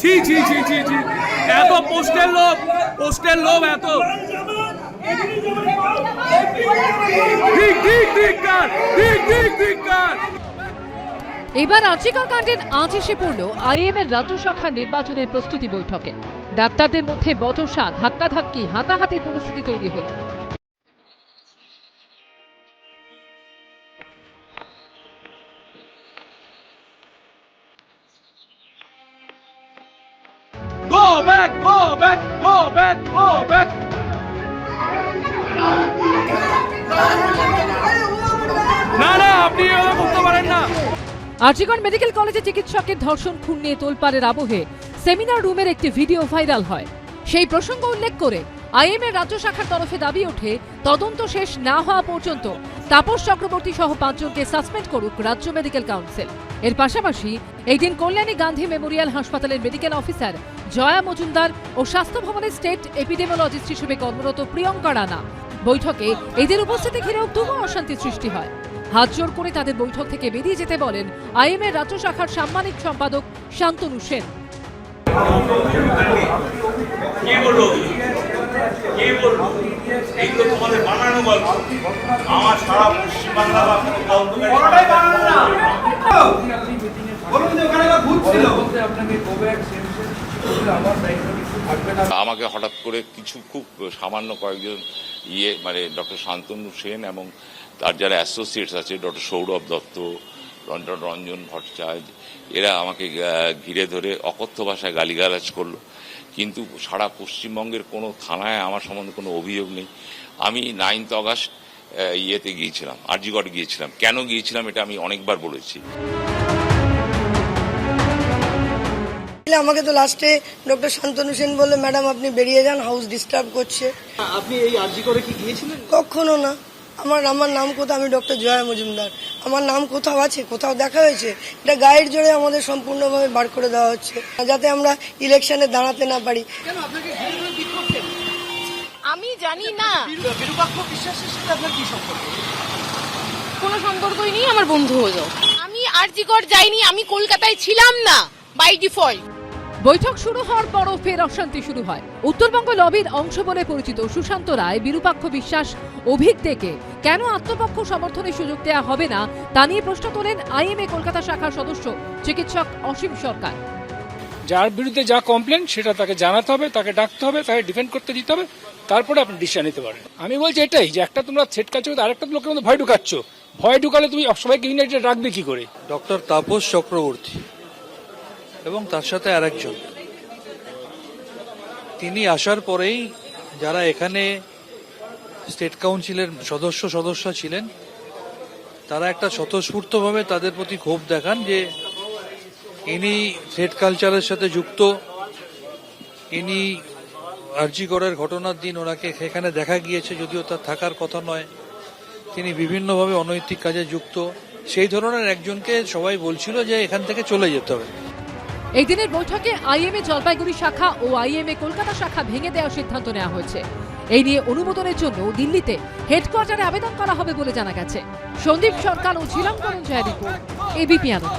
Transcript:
ছি ছি ছি ছি ছি। এত পোস্টের লোভ পোস্টের লোভ এত। ঠিক ঠিক ঠিক এবার আর্চিকর কাণ্ডের আঁচ এসে পড়ল আইএম এর রাজ্য শাখার নির্বাচনের প্রস্তুতি বৈঠকে। ডাক্তারদের মধ্যে বচসা ধাক্কাধাক্কি হাতাহাতির পরিস্থিতি তৈরি হল। Back, go back, go back, go back. না না আপনি এভাবে করতে পারেন না। আর্চিকর মেডিকেল কলেজে চিকিৎসকের ধর্ষণ খুন নিয়ে তোলপাড়ের আবহে সেমিনার রুমের একটি ভিডিও ভাইরাল হয়। সেই প্রসঙ্গ উল্লেখ করে আইএম এর রাজ্য শাখার তরফে দাবি ওঠে তদন্ত শেষ না হওয়া পর্যন্ত তাপস চক্রবর্তী সহ পাঁচজনকে সাসপেন্ড করুক রাজ্য মেডিকেল কাউন্সিল। এর পাশাপাশি এই দিন কল্যাণী গান্ধী মেমোরিয়াল হাসপাতালের মেডিকেল অফিসার জয়া মজুমদার ও স্বাস্থ্য ভবনের স্টেট এপিডেমোলজিস্ট হিসেবে কর্মরত প্রিয়ঙ্কা রানা। বৈঠকে এদের উপস্থিতি ঘিরেও তবু অশান্তি সৃষ্টি হয়। হাত জোর করে তাদের বৈঠক থেকে বেরিয়ে যেতে বলেন আইএম এর রাজ্য শাখার সাম্মানিক সম্পাদক শান্তনু সেন। কে বলল কে বলল এইগুলো তোমাদের বানানো আমার সারা পশ্চিমবাংলা বা বলুন যে ওখানে একটা ভূত ছিল আমাকে হঠাৎ করে কিছু খুব সামান্য কয়েকজন ইয়ে মানে ডক্টর শান্তনু সেন এবং তার যারা অ্যাসোসিয়েটস আছে, ডক্টর সৌরভ দত্ত, রঞ্জন রঞ্জন ভট্টাচার্য, এরা আমাকে ঘিরে ধরে অকথ্য ভাষায় গালিগালাজ করল। কিন্তু সারা পশ্চিমবঙ্গের কোনো থানায় আমার সম্বন্ধে কোনো অভিযোগ নেই। আমি নাইনথ অগাস্ট ইয়েতে গিয়েছিলাম, আরজিগড় গিয়েছিলাম। কেন গিয়েছিলাম এটা আমি অনেকবার বলেছি। আমাকে তো লাস্টে ডক্টর শান্তনু সেন বলল ম্যাডাম আপনি বেরিয়ে যান হাউস ডিস্টার্ব করছে। আপনি এই আরজি করে কি গিয়েছিলেন? কখনো না। আমার আমার নাম কোথাও আমি ডক্টর জয়া মজুমদার। আমার নাম কোথাও আছে কোথাও দেখা হয়েছে। এটা গাইড জোরে আমাদের সম্পূর্ণভাবে বার করে দেওয়া হচ্ছে যাতে আমরা ইলেকশনে দাঁড়াতে না পারি? আমি জানি না। বিরু- বিশ্বাসের সাথে আপনার কি সম্পর্ক? কোনো সম্পর্কই নেই আমার বন্ধু হলো। আমি আরজিকর যাইনি আমি কলকাতায় ছিলাম না বাই ডিফল্ট বৈঠক শুরু হওয়ার পরও ফের অশান্তি শুরু হয়। উত্তরবঙ্গ লবির অংশ বলে পরিচিত সুশান্ত রায় বিরূপাক্ষ বিশ্বাস অভিক থেকে কেন আত্মপক্ষ সমর্থনের সুযোগ দেওয়া হবে না তা নিয়ে প্রশ্ন তোলেন আইএমএ কলকাতা শাখার সদস্য চিকিৎসক অসীম সরকার। যার বিরুদ্ধে যা কমপ্লেন সেটা তাকে জানাতে হবে তাকে ডাকতে হবে তাকে ডিফেন্ড করতে দিতে হবে তারপরে আপনি ডিসিশন নিতে পারেন। আমি বলছি এটাই যে একটা তোমরা থ্রেট কাজ আরেকটা লোকের মধ্যে ভয় ঢুকাচ্ছ। ভয় ঢুকালে তুমি সবাইকে ইউনাইটেড রাখবে কি করে? ডক্টর তাপস চক্রবর্তী। এবং তার সাথে আরেকজন। তিনি আসার পরেই যারা এখানে স্টেট কাউন্সিলের সদস্য সদস্য ছিলেন, তারা একটা স্বতঃস্ফূর্তভাবে তাদের প্রতি ক্ষোভ দেখান যে ইনি থ্রেড কালচারের সাথে যুক্ত। ইনি আর্জিগড়ের ঘটনার দিন ওনাকে সেখানে দেখা গিয়েছে, যদিও তার থাকার কথা নয়। তিনি বিভিন্নভাবে অনৈতিক কাজে যুক্ত। সেই ধরনের একজনকে সবাই বলছিল যে এখান থেকে চলে যেতে হবে। এই দিনের বৈঠকে আইএমএ জলপাইগুড়ি শাখা ও আইএমএ কলকাতা শাখা ভেঙে দেওয়ার সিদ্ধান্ত নেওয়া হয়েছে। এই নিয়ে অনুমোদনের জন্য দিল্লিতে হেডকোয়ার্টারে আবেদন করা হবে বলে জানা গেছে। সন্দীপ সরকার ও ঝিলঙ্করণ জয় রিপোর্ট এবিপি আনন্দ।